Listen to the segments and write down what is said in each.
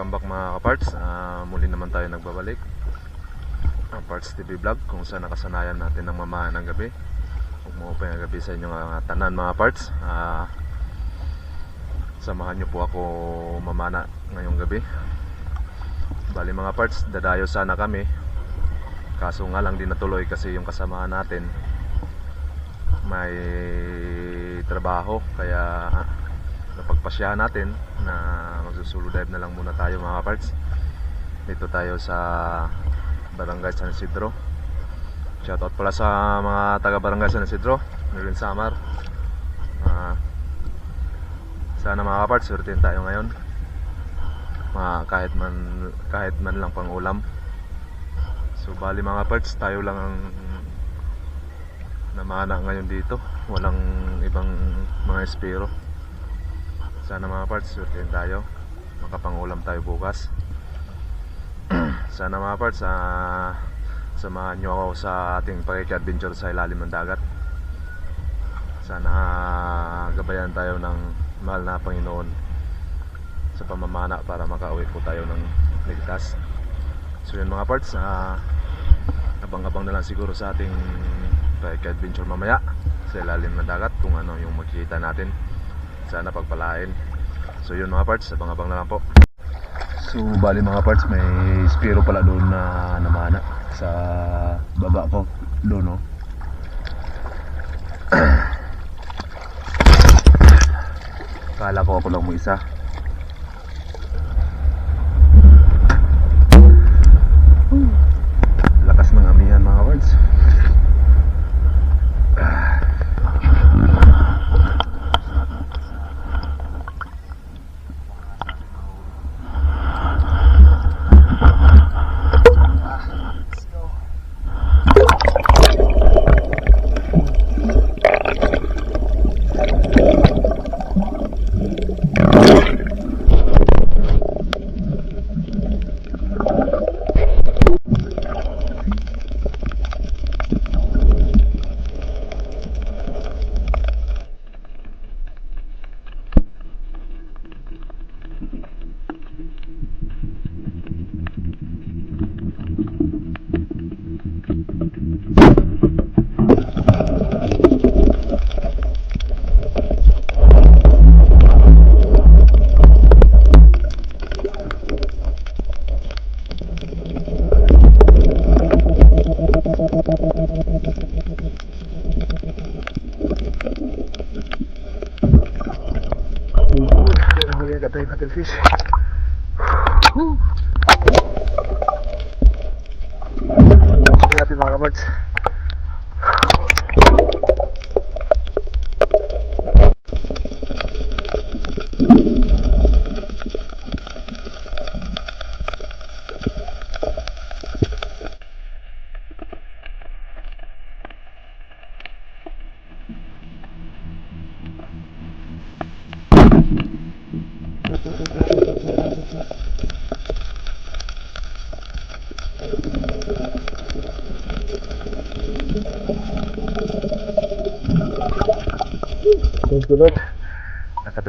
Welcome back mga kaparts. Ah, Muli naman tayo nagbabalik. Ang Parts TV Vlog Kung saan nakasanayan natin ng mamahan ng gabi. Umuupay ang gabi sa inyong mga tanan mga parts Ah, Samahan niyo po ako mamana ngayong gabi. Bali mga parts Dadayo sana kami. Kaso nga lang di natuloy kasi yung kasamahan natin May trabaho Kaya napagpasyahan natin na magsusulo dive na lang muna tayo mga parts dito tayo sa Barangay San Isidro. Shoutout pala sa mga taga Barangay San Isidro Merlin Samar. Ah, sana mga parts surtin tayo ngayon. Mga kahit man kahit man lang pang ulam. So bali mga parts tayo lang ang namana ngayon dito. Walang ibang mga espiro sana mga parts, surtin tayo. Makapangulam tayo bukas. Sana mga parts, ah, samahan nyo ako sa ating pakiki-adventure sa ilalim ng dagat. Sana ah, gabayan tayo ng mahal na Panginoon sa pamamana para makauwi po tayo ng ligtas. So yun mga parts, ah, abang-abang na lang siguro sa ating pakiki-adventure mamaya sa ilalim ng dagat kung ano yung makikita natin sana pagpalain. So yun mga parts. Abang-abang na lang po. So bali mga parts may spiro pala doon na namana sa baba ko doon no kala ko ako lang mo isa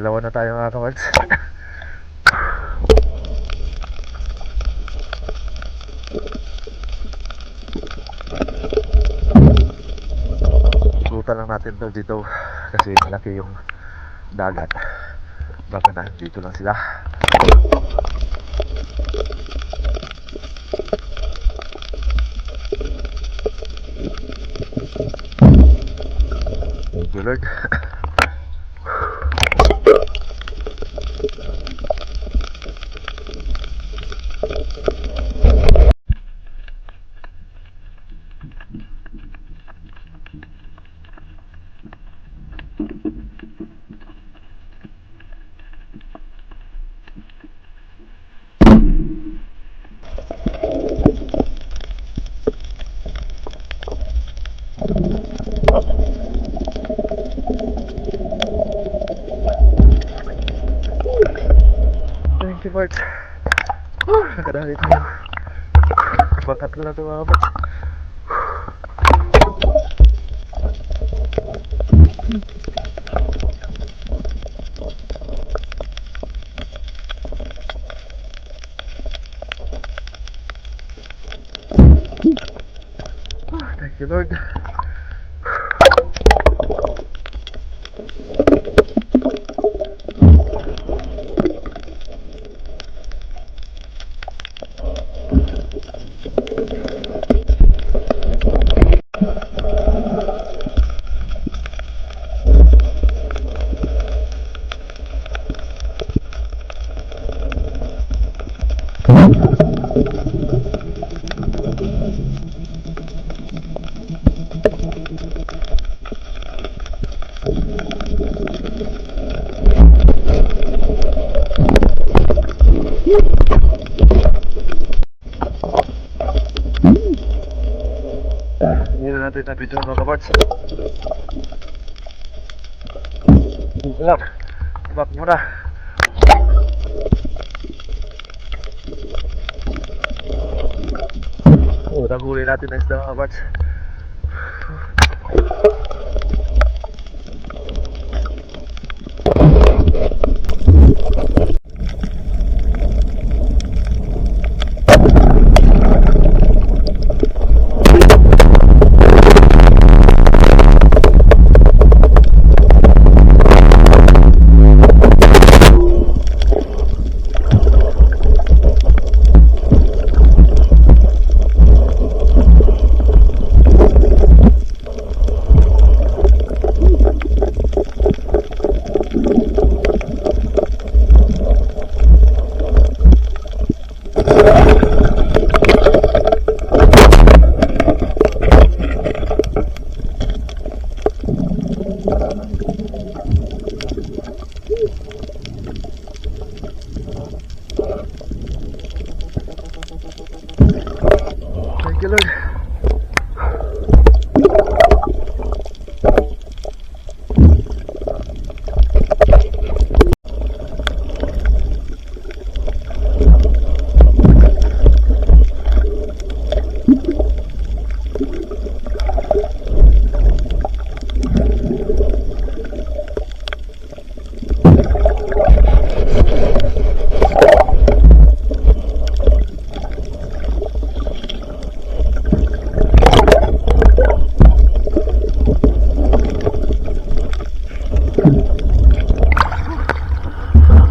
Nakadalawa na tayo mga kamarts. Susutan lang natin to dito kasi malaki yung dagat. Baka na dito lang sila. Thank you. Mark uh, kadang itu bakat lah tuh apa Thank you, Lord. Hindi na natin na video mga kaparts. Lang. Oh, nahuli natin na isda mga kaparts. Thank you Lord.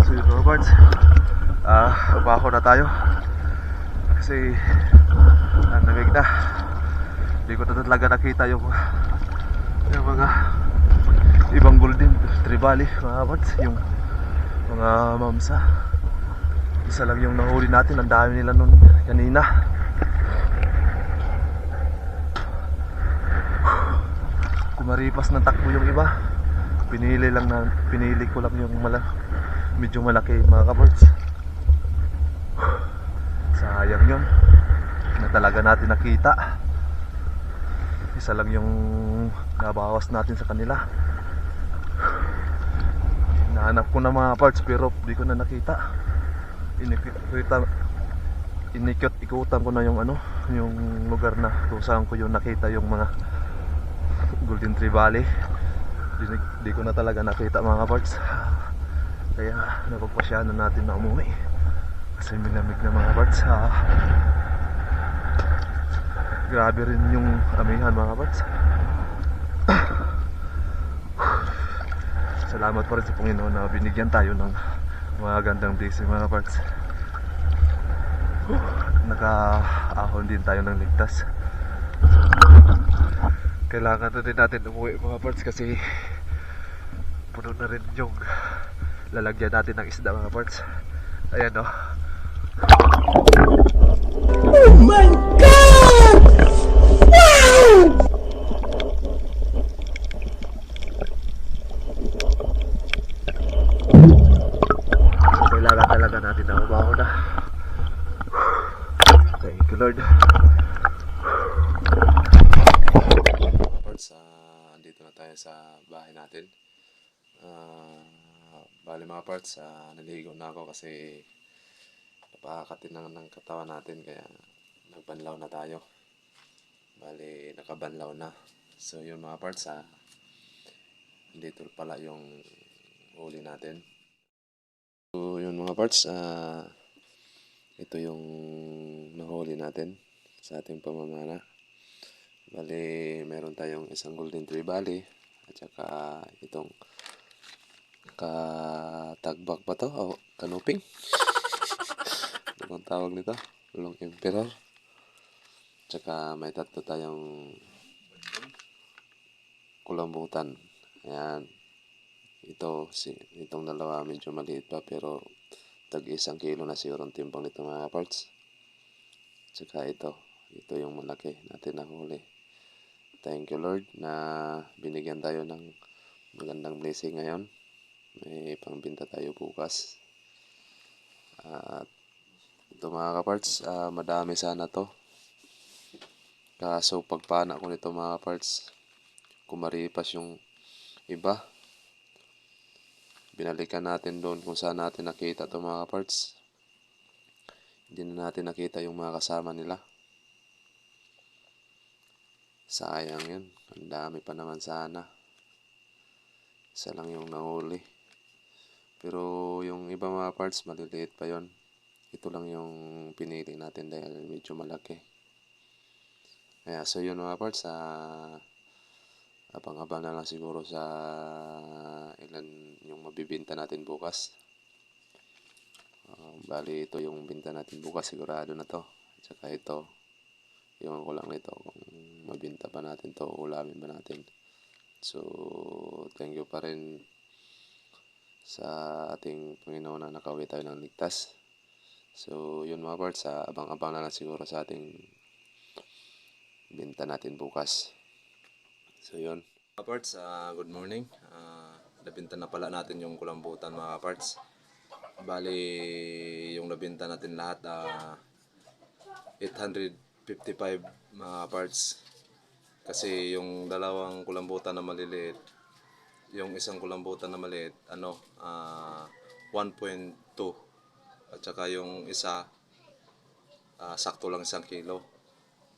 So yun mga parts Ah, upaho na tayo. Kasi ah, Namig na. Hindi ko na talaga nakita yung Yung mga Ibang golden Tribali mga parts Yung mga mamsa. Isa lang yung nahuli natin. Ang dami nila nun kanina. Kumaripas ng takbo yung iba. Pinili lang na Pinili ko lang yung mala, medyo malaki mga kaports sayang yun na talaga natin nakita. Isa lang yung nabawas natin sa kanila. Nahanap ko na mga parts pero di ko na nakita. Inikita inikot ikutan ko na yung ano yung lugar na kung saan ko yung nakita yung mga Golden Tree Valley. Di, di ko na talaga nakita mga parts. Kaya napagpasyahan na natin na umuwi kasi minamig na mga ha. grabe rin yung amihan mga parts salamat pa rin sa Panginoon na binigyan tayo ng mga gandang blessing mga parts nakaahon din tayo ng ligtas. Kailangan na din natin umuwi mga parts kasi puno na rin yung lalagyan natin ng isda mga parts ayan o Oh my god! Wow! kailangan talaga natin na umaho na thank you Lord parts uh, andito na tayo sa bahay natin Ah, bali mga parts uh, naligo na ako kasi napakakatinang ng katawan natin kaya nagbanlaw na tayo. Bali nakabanlaw na. So yun mga parts ah, dito pala yung huli natin. So yun mga parts ah, ito yung nahuli natin sa ating pamamana. Bali, meron tayong isang Golden Tree Valley at saka itong katagbak ba to? O kanuping? Bang tawag nito? Long Emperor. Tsaka may tatlo tayong kulambutan. Ayan. Ito, si, itong dalawa medyo maliit pa pero tag isang kilo na siguro ang timbang nito mga parts. Tsaka ito, ito yung malaki natin nahuli. Thank you Lord na binigyan tayo ng magandang blessing ngayon. May pangbinta tayo bukas. At ito mga kaparts, ah, madami sana to. Kaso pagpana ko nito mga kaparts, kumaripas yung iba. Binalikan natin doon kung saan natin nakita to mga kaparts. Hindi na natin nakita yung mga kasama nila. Sayang yun. Ang dami pa naman sana. Isa lang yung nahuli. Pero yung iba mga parts, maliliit pa yon. Ito lang yung pinili natin dahil medyo malaki. Kaya so yun mga parts, ah, abang-abang na lang siguro sa ilan yung mabibinta natin bukas. Ah, bali ito yung binta natin bukas sigurado na to. At saka ito, yung ko lang nito kung mabinta pa natin to ulamin ba natin. So, thank you pa rin sa ating Panginoon na nakauwi tayo ng ligtas. So, yun mga parts, ah, abang-abang na lang siguro sa ating binta natin bukas. So, yun. Mga parts, ah, good morning. Ah, nabinta na pala natin yung kulambutan mga parts. Bali, yung nabinta natin lahat, ah, 855 mga parts. Kasi yung dalawang kulambutan na maliliit, yung isang kulambutan na maliit, ano, ah, 1.2. At saka yung isa, ah, sakto lang isang kilo.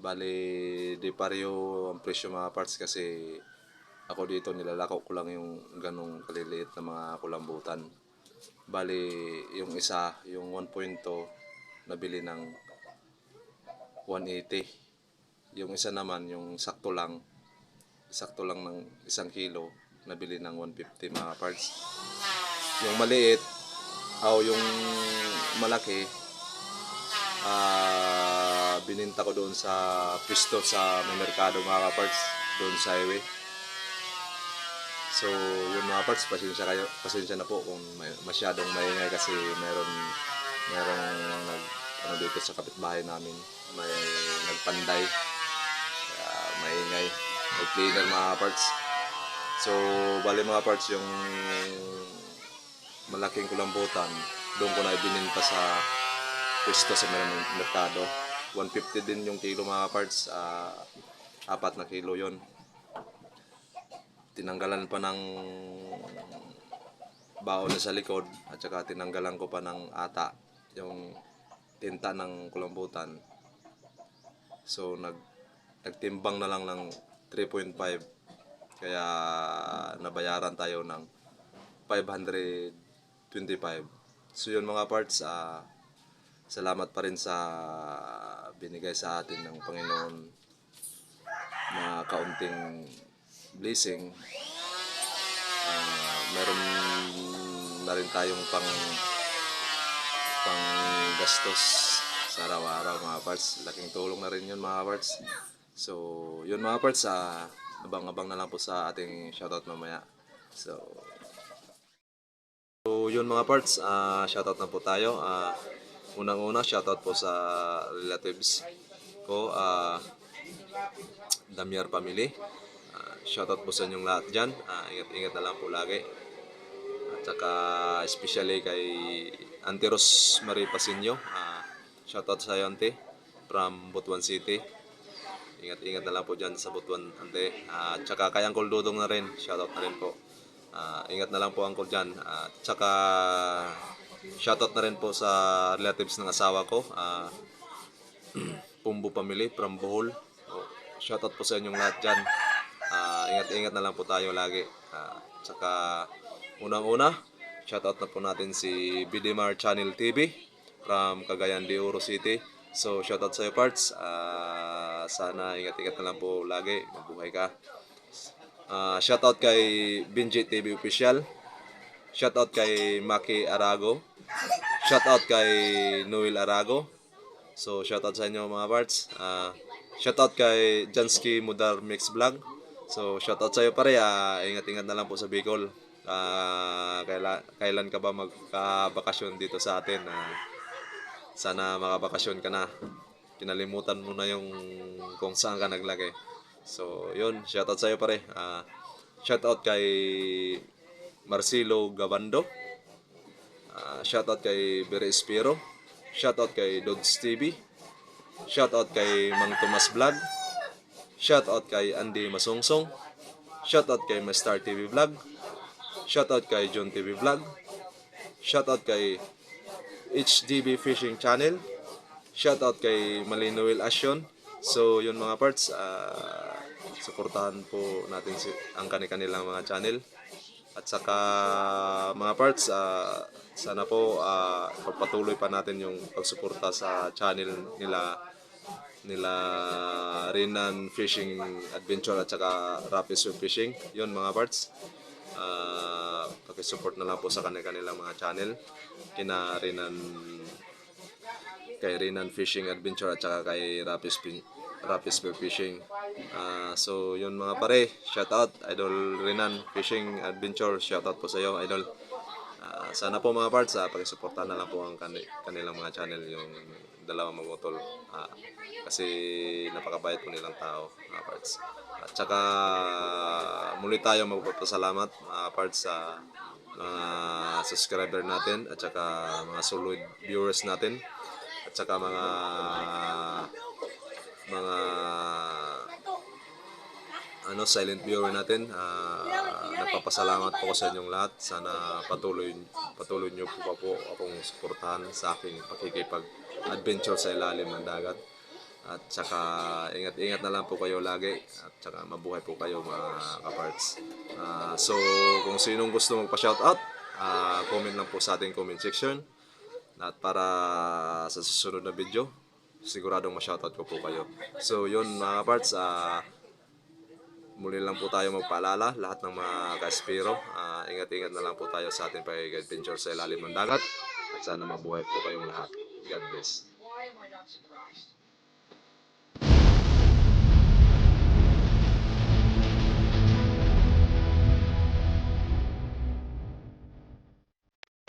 Bali, di pareho ang presyo mga parts kasi ako dito nilalako ko lang yung ganong kaliliit na mga kulambutan. Bali, yung isa, yung 1.2, nabili ng 180. Yung isa naman, yung sakto lang, sakto lang ng isang kilo, nabili ng 150 mga parts. Yung maliit, o yung malaki, ah bininta ko doon sa pisto sa may merkado mga parts doon sa highway. So, yun mga parts, pasensya kayo, pasensya na po kung may, masyadong maingay kasi meron meron nag ano dito sa kapitbahay namin, may nagpanday. Kaya maingay, may cleaner mga parts. So, bali mga parts yung malaking kulambutan, doon ko na ibininta sa pwesto sa merkado. 150 din yung kilo mga parts, ah, apat na kilo yon tinanggalan pa ng baon sa likod at saka tinanggalan ko pa ng ata yung tinta ng kulambutan. So nag nagtimbang na lang ng 3.5 kaya nabayaran tayo ng 525 so yun mga parts ah, salamat pa rin sa binigay sa atin ng Panginoon na kaunting blessing. Ah, meron na rin tayong pang pang gastos sa araw-araw mga parts. Laking tulong na rin yun mga parts. So yun mga parts ah, abang-abang na lang po sa ating shoutout mamaya. So So, yun mga parts, ah shoutout na po tayo. Ah unang-una, shoutout po sa relatives ko, ah Damiar Family. Ah, shoutout po sa inyong lahat dyan. Ah, ingat-ingat na lang po lagi. At saka especially kay Auntie Ros Marie Pasinyo. Ah, shoutout sa iyo, Auntie, from Butuan City. Ingat-ingat na lang po dyan sa Butuan, Ante. Ah, At saka kay Uncle Dudong na rin. Shoutout na rin po. Ah, ingat na lang po Uncle dyan. At saka shoutout na rin po sa relatives ng asawa ko. Ah, Pumbo Family from Bohol. Oh, shoutout po sa inyong lahat dyan. Ah, ingat-ingat na lang po tayo lagi. At saka unang-una, shoutout na po natin si Bidimar Channel TV from Cagayan de Oro City. So, shoutout sa'yo, Parts. Ah, sana ingat-ingat na lang po lagi. Mabuhay ka. Ah, shoutout kay Binji TV Official. Shoutout kay Maki Arago. Shoutout kay Noel Arago. So, shoutout sa inyo mga parts. Ah, shoutout kay Jansky Mudar Mix Vlog. So, shoutout sa iyo pare. Ah, ingat-ingat na lang po sa Bicol. Ah, kaila, kailan ka ba magkabakasyon dito sa atin? Ah, sana makabakasyon ka na. Kinalimutan mo na yung kung saan ka naglagay. So, yun. Shoutout sa iyo pare. Ah, shoutout kay Marcelo Gabando. Ah, shoutout kay Bere Espiro. Shoutout kay Dods TV. Shoutout kay Mang Tomas Vlog. Shoutout kay Andy Masungsong. Shoutout kay Star TV Vlog. Shoutout kay John TV Vlog. Shoutout kay HDB Fishing Channel. Shoutout kay Malinoel Asyon. So, yun mga parts. ah, suportahan po natin si, ang kanilang mga channel. At saka mga parts, ah, sana po ah, pagpatuloy pa natin yung pagsuporta sa channel nila nila Renan Fishing Adventure at saka Rapid Swim Fishing. Yun mga parts. Ah, pakisupport na lang po sa kanilang mga channel. Kina Renan kay Renan Fishing Adventure at saka kay Rapid Spin Rapid Spear Fishing. Ah, so yun mga pare, shout out Idol Renan Fishing Adventure, shout out po sa iyo Idol. Ah, sana po mga parts, uh, pakisuportahan na lang po ang kani- kanilang mga channel yung dalawang mamutol. Ah, kasi napakabait po nilang tao, mga parts. At saka muli tayo magpapasalamat mga parts sa mga subscriber natin at saka mga solid viewers natin at saka mga mga ano silent viewer natin. Ah, nagpapasalamat po ko sa inyong lahat. Sana patuloy patuloy niyo po pa po akong suportahan sa aking pakikipag adventure sa ilalim ng dagat. At saka ingat-ingat na lang po kayo lagi. At saka mabuhay po kayo mga kaparts. Ah, so kung sinong gusto magpa-shoutout ah, comment lang po sa ating comment section at para sa susunod na video, siguradong ma-shoutout ko po kayo. So yun mga parts, ah muli lang po tayo magpaalala, lahat ng mga kaspiro, ah, ingat-ingat na lang po tayo sa ating pag-adventure sa ilalim ng dagat. At sana mabuhay po kayong lahat. God bless.